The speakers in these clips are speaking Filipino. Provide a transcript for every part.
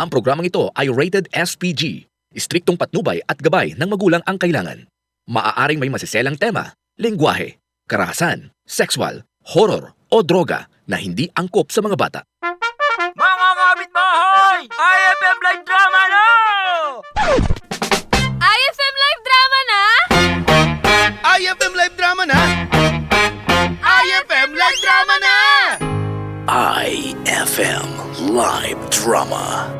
Ang programang ito ay rated SPG. Istriktong patnubay at gabay ng magulang ang kailangan. Maaaring may masiselang tema, lengguwahe, karahasan, sexual, horror o droga na hindi angkop sa mga bata. Mga kapitbahay! IFM Live Drama na! IFM live drama na? IFM Live Drama na! IFM Live Drama na! IFM Live Drama.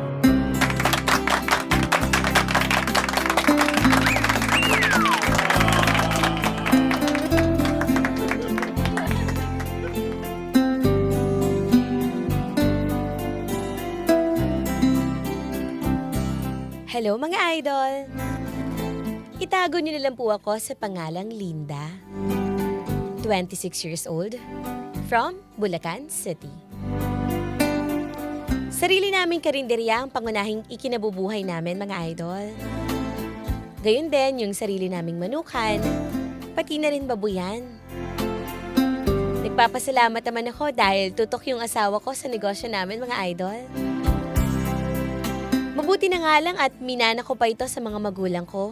Hello mga idol! Itago niyo na lang po ako sa pangalang Linda. 26 years old, from Bulacan City. Sarili naming karinderya ang pangunahing ikinabubuhay namin mga idol. Gayun din yung sarili naming manukan, pati na rin babuyan. Nagpapasalamat naman ako dahil tutok yung asawa ko sa negosyo namin mga idol. Mabuti na nga lang at minana ko pa ito sa mga magulang ko.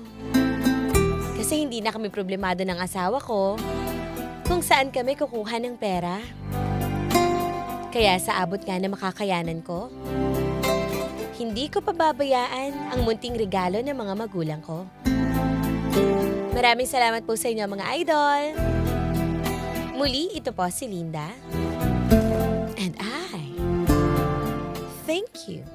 Kasi hindi na kami problemado ng asawa ko kung saan kami kukuha ng pera. Kaya sa abot nga na makakayanan ko, hindi ko pababayaan ang munting regalo ng mga magulang ko. Maraming salamat po sa inyo mga idol. Muli, ito po si Linda. And I thank you.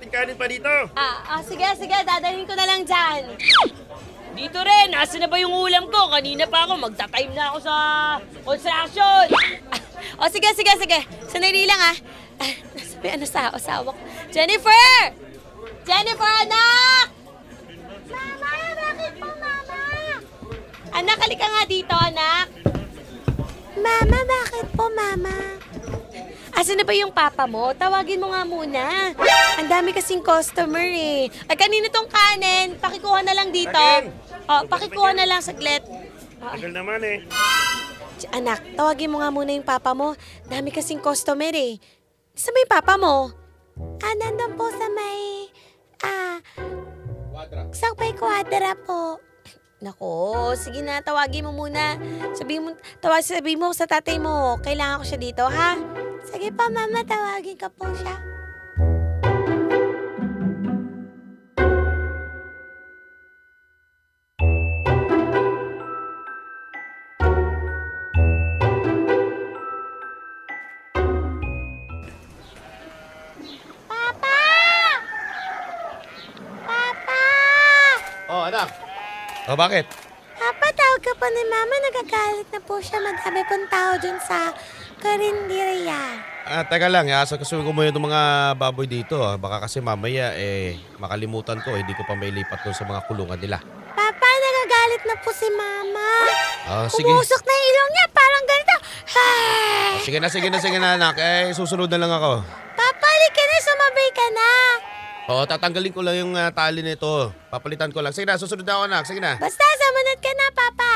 Kalating kanin pa dito. Ah, ah, sige, sige, dadalhin ko na lang dyan. Dito rin, asa na ba yung ulam ko? Kanina pa ako, magta-time na ako sa construction! O sige, sige, sige. Sanali lang ah. Ah, Sabi, ano sa asawa ko? Jennifer! Jennifer, anak! Mama, bakit po, mama? Anak, halika nga dito, anak. Mama, bakit po, mama? Asa na ba yung papa mo? Tawagin mo nga muna. Ang dami kasing customer eh. Ay, kanino tong kanin? Pakikuha na lang dito. Kanin! Oh, pakikuha na lang saglit. Tagal naman eh. Anak, tawagin mo nga muna yung papa mo. Dami kasing customer eh. Saan ba yung papa mo? Ah, nandun po sa may... Ah... Sa may kwadra po. Nako, sige na, tawagin mo muna. Sabihin mo, tawag, sabihin mo sa tatay mo, kailangan ko siya dito, ha? Sige pa, mama, tawagin ka po siya. Papa! Papa! Oh, anak. Oh, bakit? Papa, tawag ka po ni Mama. Nagagalit na po siya. Madami pong tao dun sa karinderya. Ah, teka lang, asakasuhin ko muna itong mga baboy dito. ah. Baka kasi mamaya, eh, makalimutan ko, hindi ko pa mailipat doon sa mga kulungan nila. Papa, nagagalit na po si Mama. Ah, sige. Umusok na yung ilong niya. Parang ganito. Ah, sige na, sige na, sige na, anak. Eh, susunod na lang ako. Papa, halika na. Sumabay ka na. Oo, tatanggalin ko lang yung ah, tali nito. Papalitan ko lang. Sige na, susunod na ako, anak. Sige na. Basta, sumunod ka na, Papa.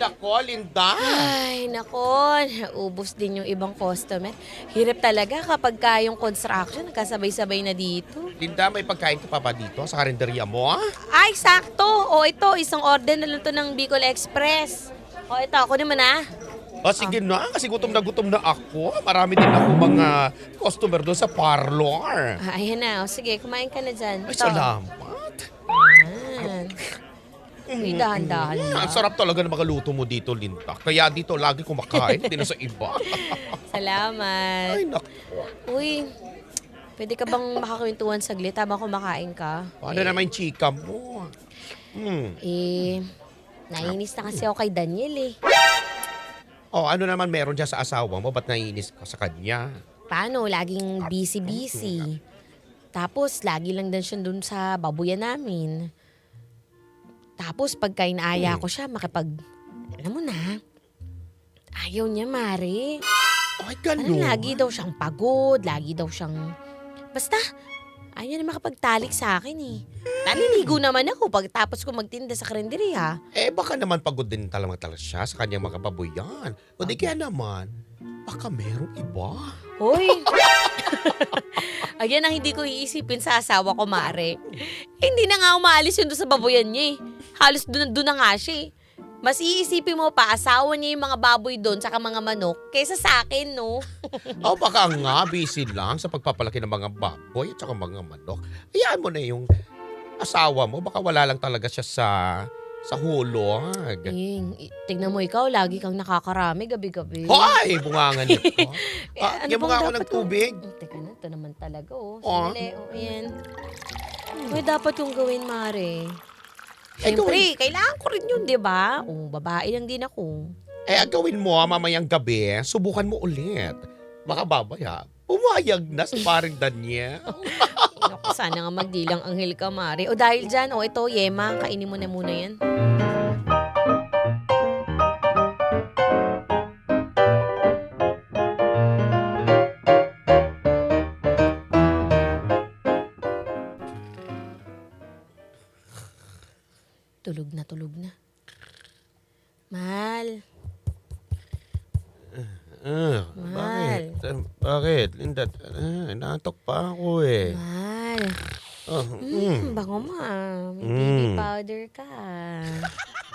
Nako, Linda. Ay, nako. Naubos din yung ibang customer. Hirap talaga kapag ka yung construction nagkasabay-sabay na dito. Linda, may pagkain ka pa ba dito sa karinderya mo, ah? Ay, sakto. O ito, isang order na lang to ng Bicol Express. O ito, ako naman ah. O sige na, kasi gutom na gutom na ako. Marami din ako mga customer doon sa parlor. Ah, ayan na. O sige, kumain ka na dyan. Ay, Ito. salamat. Ayan. Uy, dahan-dahan Mm, na. ang sarap talaga ng mga luto mo dito, Linda. Kaya dito lagi kumakain, hindi na sa iba. Salamat. Ay, naku. Uy, pwede ka bang makakwentuhan saglit habang kumakain ka? Paano naman yung chika mo? Hmm. Eh, naiinis na kasi ako kay Daniel eh. Oh, ano naman meron dyan sa asawa mo? Ba't naiinis ka sa kanya? Paano? Laging busy-busy. Tapos, lagi lang din siya dun sa babuyan namin. Tapos, pagka inaaya ko siya, makipag... Alam mo na, ayaw niya, Mari. Ay, ganun. lagi daw siyang pagod, lagi daw siyang... Basta, ayaw niya na makapagtalik sa akin eh. Naliligo naman ako pagtapos ko magtinda sa karinderiya. Eh, baka naman pagod din talaga talaga siya sa kanyang mga babuyan. O di kaya naman, baka merong iba. Hoy! Ayan ang hindi ko iisipin sa asawa ko, Mare. Eh, hindi na nga umaalis yun doon sa baboyan niya eh. Halos doon, doon na nga siya eh. Mas iisipin mo pa, asawa niya yung mga baboy doon, saka mga manok, kaysa sa akin, no? O baka nga, busy lang sa pagpapalaki ng mga baboy at saka mga manok. Hayaan mo na yung asawa mo. Baka wala lang talaga siya sa sa hulog. Ing, i- tignan mo ikaw, lagi kang nakakarami gabi-gabi. Hoy! Bungangan nito. Eh, Ah, ano bigyan mo bang nga ako ng ko- tubig. Oh, teka na, ito naman talaga, oh. Oh. Sandali, oh, ayan. May dapat yung gawin, Mare. Eh, Siyempre, kailangan ko rin yun, di ba? Oh, babae lang din ako. Eh, ang gawin mo ah, mamayang gabi, subukan mo ulit. Baka babaya, pumayag na si paring Daniel. Naku, sana nga magdilang anghel ka, Mare. O dahil dyan, o ito, Yema, kainin mo na muna yan. Tulog na, tulog na. Mal, Ah, Mahal. bakit? Ah, bakit? Linda, ah, inaantok pa ako eh. mal. Oh, Mm, mm. bango mo ah. May Mm. baby powder ka.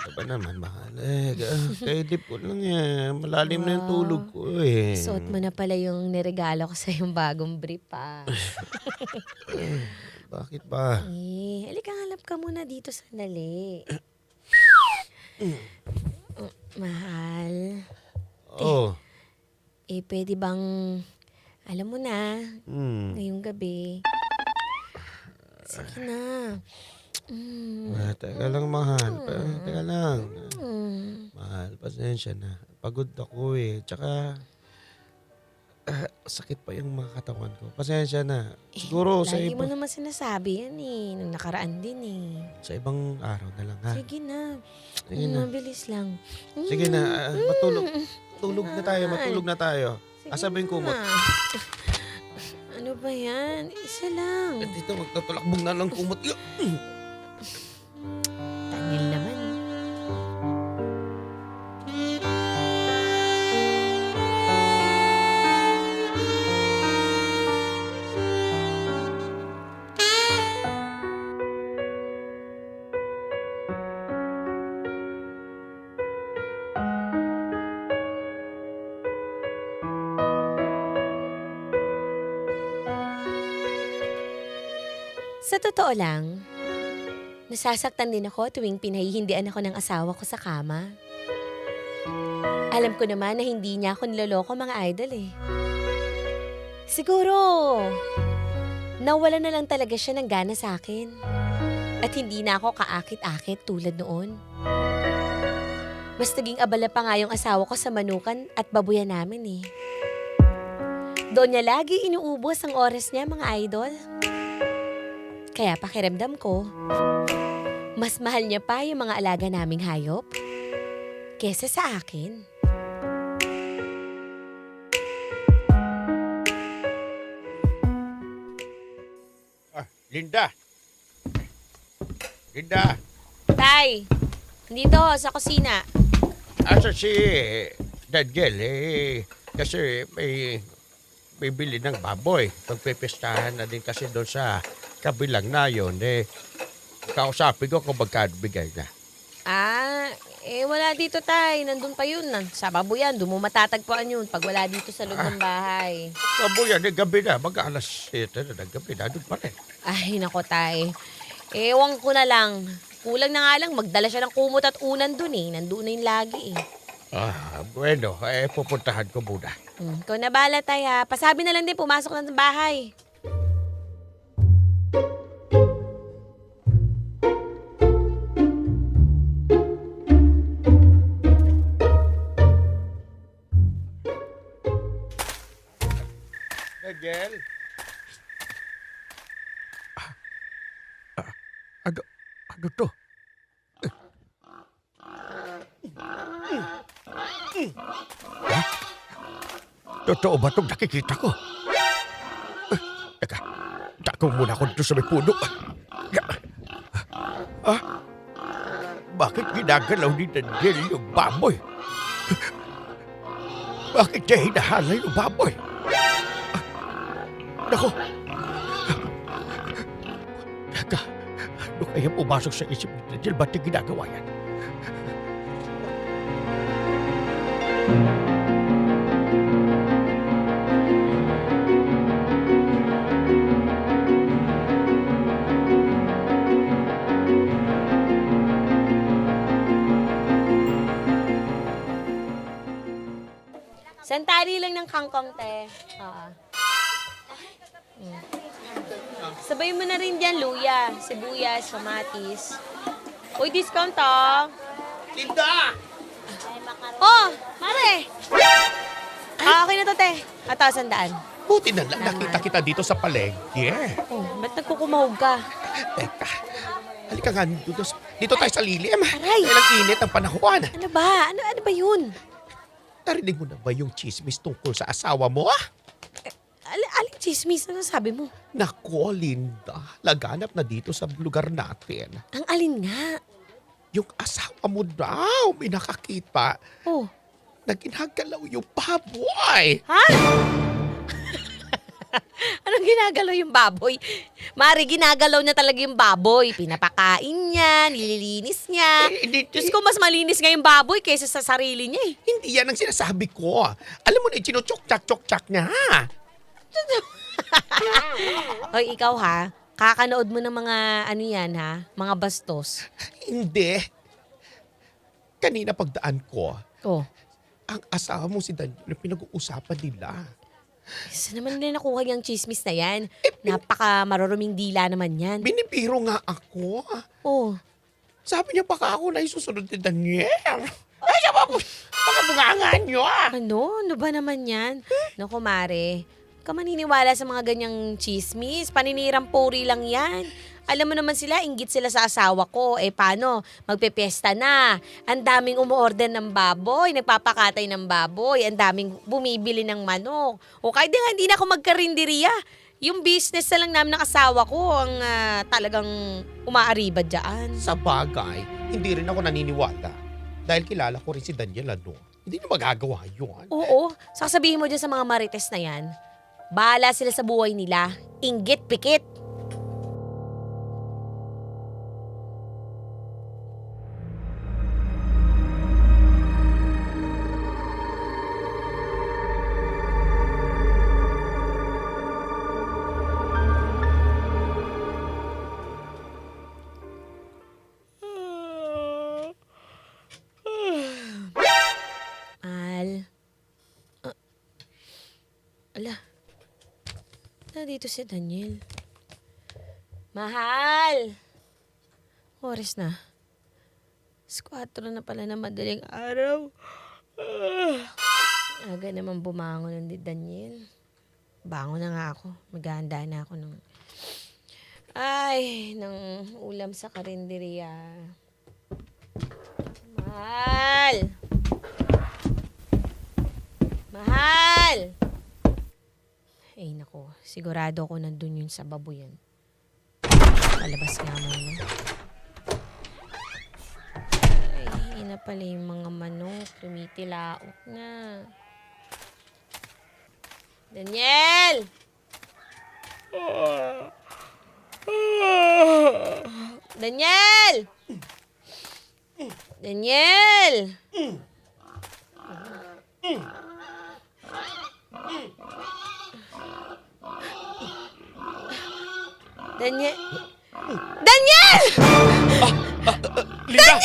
Ano ba naman, mahal? Eh, ah, kaidip ko lang yan. Malalim na yung tulog ko eh. Suot mo na pala yung niregalo ko sa yung bagong brief ah. Bakit ba? eh, halika halap ka muna dito sandali. Mm, Mahal. Oh. Eh, pwede bang, alam mo na, Mm. ngayong gabi. Sige na. Mm. Ah, teka lang, mahal. Pa, teka lang. Mm. Mahal, pasensya na. Pagod ako eh. Tsaka, ah, sakit pa yung mga katawan ko. Pasensya na. Siguro sa, Lagi mo naman sinasabi yan eh. Nung nakaraan din eh. sa ibang araw na lang ha. Sige na. Sige na. Mabilis lang. Sige na, ah, matulog. Tulog na tayo, matulog na tayo. Sige Asa ba yung kumot? Ano ba yan? Isa lang. Eh, Dito, magtatulakbong na ng kumot. Sa totoo lang, nasasaktan din ako tuwing pinahihindian ako ng asawa ko sa kama. Alam ko naman na hindi niya ako niloloko mga idol eh. Siguro, nawala na lang talaga siya ng gana sa akin. At hindi na ako kaakit-akit tulad noon. Mas naging abala pa nga yung asawa ko sa manukan at babuyan namin eh. Doon niya lagi inuubos ang oras niya mga idol. Kaya pakiramdam ko, mas mahal niya pa yung mga alaga naming hayop kesa sa akin. Ah, Linda! Linda! Tay, dito sa kusina. Asa si Daniel eh? Kasi may bibili ng baboy. Pagpipistahan na din kasi doon sa kabilang na yun. Eh, kausapin ko kung magkano bigay na. Ah, eh wala dito tay. Nandun pa yun. Nan- Sa babuyan, doon mo matatagpuan yun pag wala dito sa loob ng bahay. Baboy yan, eh, gabi na. Mag alas 7 na ng gabi na. Doon pa rin. Ay, nako tay. Ewan ko na lang. Kulang na nga lang, magdala siya ng kumot at unan dun eh. Nandun na yung lagi eh. Ah, bueno. Eh, pupuntahan ko muna. Hmm, ikaw na bala tay ha. Pasabi na lang din, pumasok na sa bahay. Totoo ba itong nakikita ko? Eh, Teka, tako muna ako dito sa may puno. Ah? Bakit ginagalaw ni Daniel yung baboy? Bakit niya hinahala yung baboy? Ah, Nako! Teka, ano kaya pumasok sa isip ni Daniel? Ba't niya ginagawa yan? Santali lang ng kangkong, te. Oo. Mm. Sabay mo na rin dyan, luya, sibuyas, kamatis. Uy, discount ah. Linda! Oh, mare! Ah, okay na to, te. Ata, sandaan. Buti na lang nakita kita dito sa palengke. Oh, ba't nagkukumahog ka? Teka, halika nga dito, dito tayo sa lilim. Aray! Dahil ang init ang panahon. Ano ba? Ano, ano ba yun? Narinig mo na ba yung chismis tungkol sa asawa mo? ah? Al aling chismis? Ano sabi mo? Nako, Linda. Laganap na dito sa lugar natin. Ang alin nga? Yung asawa mo daw, may nakakita Oh, na ginagalaw yung baboy. ha? Anong ginagalaw yung baboy? Mari, ginagalaw niya talaga yung baboy. Pinapakain niya, nililinis niya. Eh, hindi, Diyos ko, mas malinis nga yung baboy kaysa sa sarili niya eh. hindi yan ang sinasabi ko. Alam mo na, chinuchok-chak-chok-chak niya. Hoy, ikaw ha, kakanood mo ng mga ano yan ha, mga bastos. Hindi. Kanina pagdaan ko, Oh, ang asawa mo si Daniel, pinag-uusapan nila. Saan naman nila nakuha yung chismis na yan? Napaka maruruming dila naman yan. Binibiro nga ako. Oh, Sabi niya baka ako na isusunod ni Daniel. Ay, siya ba? Baka bungangan niyo ah. ano? Ano ba naman yan? Naku, Mare, ka maniniwala sa mga ganyang chismis. Paninirang puri lang yan. Alam mo naman sila, inggit sila sa asawa ko. Eh, paano? Magpepiesta na. Ang daming umuorder ng baboy, nagpapakatay ng baboy, ang daming bumibili ng manok. O kahit nga, hindi na ako magkarinderiya. Yung business na lang namin ng asawa ko ang ah, talagang umaariba dyan. Sa bagay, hindi rin ako naniniwala. Dahil kilala ko rin si Daniel ano. Hindi niya magagawa yun. Oo, sasabihin mo dyan sa mga marites na yan, bahala sila sa buhay nila. Inggit, pikit. Nandito si Daniel. Mahal! Oras na. Squatro na pala na madaling araw. Ah. Aga naman bumangon ng di Daniel. Bangon na nga ako. Maghahanda na ako ng... Ay, ng ulam sa karinderya. Mahal! Mahal! Ay, nako. Sigurado ako nandun yun sa baboyan. Palabas nga muna. Ay, na pala yung mga manok. Tumitilaok na. Daniel! Daniel! Daniel! Daniel! Daniel! Linda!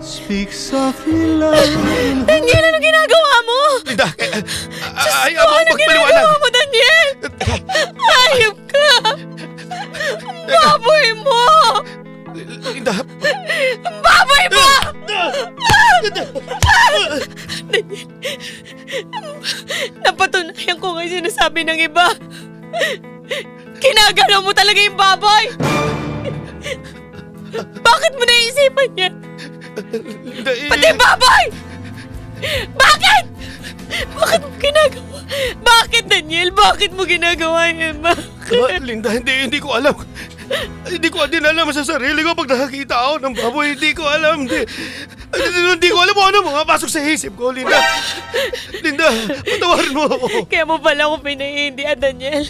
Speak softly, love. Daniel, ano ginagawa mo? Linda! eh, eh, Ay, Oh, ako ano magpaliwanag. ginagawa mo, Baboy mo! Linda, Linda! Baboy mo! Napatunayan ko nga yung sinasabi ng iba. Kinagalaw mo talaga yung baboy! Bakit mo naisipan yan? Eh, Pati baboy! Bakit? Bakit mo ginagawa? Bakit, Daniel? Bakit mo ginagawa yan? Bakit? Ah, Linda, hindi, hindi ko alam. Hindi ko din alam sa sarili ko pag nakakita ako ng baboy. Hindi ko alam. Hindi, hindi, ko alam kung ano mga pasok sa isip ko, Linda. Linda, patawarin mo ako. Kaya mo pala ako pinahihindihan, Daniel.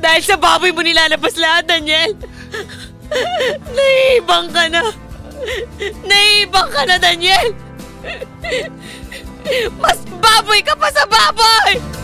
Dahil sa baboy mo nilalabas lahat, Daniel. Naiibang ka na. Naiibang ka na, Daniel. Mas baboy ka pa sa baboy!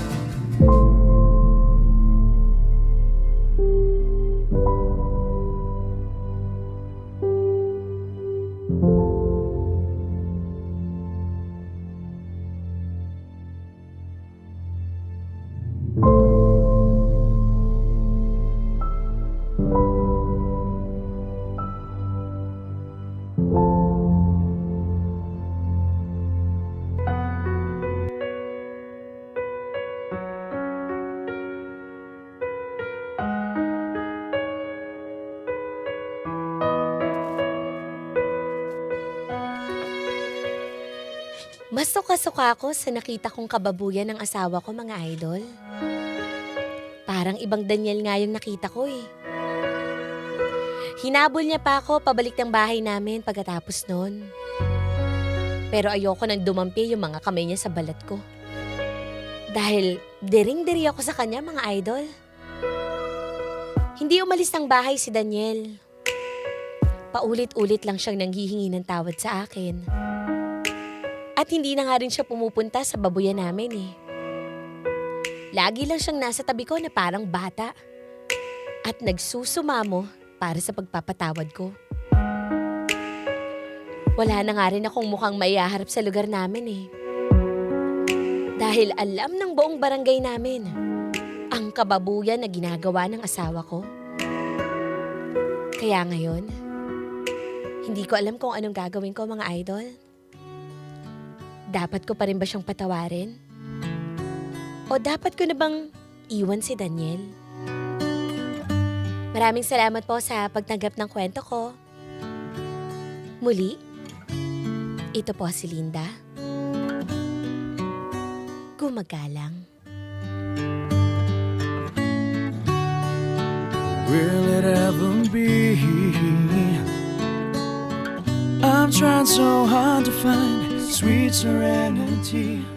Mas suka-suka ako sa nakita kong kababuyan ng asawa ko, mga idol. Parang ibang Daniel nga yung nakita ko eh. Hinabol niya pa ako pabalik ng bahay namin pagkatapos noon. Pero ayoko nang dumampi yung mga kamay niya sa balat ko. Dahil dering-diri ako sa kanya, mga idol. Hindi umalis ng bahay si Daniel. Paulit-ulit lang siyang nanghihingi ng tawad sa akin. At hindi na nga rin siya pumupunta sa babuyan namin eh. Lagi lang siyang nasa tabi ko na parang bata. At nagsusumamo para sa pagpapatawad ko. Wala na nga rin akong mukhang maiaharap sa lugar namin eh. Dahil alam ng buong barangay namin ang kababuyan na ginagawa ng asawa ko. Kaya ngayon, hindi ko alam kung anong gagawin ko mga idol. Dapat ko pa rin ba siyang patawarin? O dapat ko na bang iwan si Daniel? Maraming salamat po sa pagtanggap ng kwento ko. Muli, ito po si Linda. Gumagalang. Will it ever be? I'm trying so hard to find sweet serenity.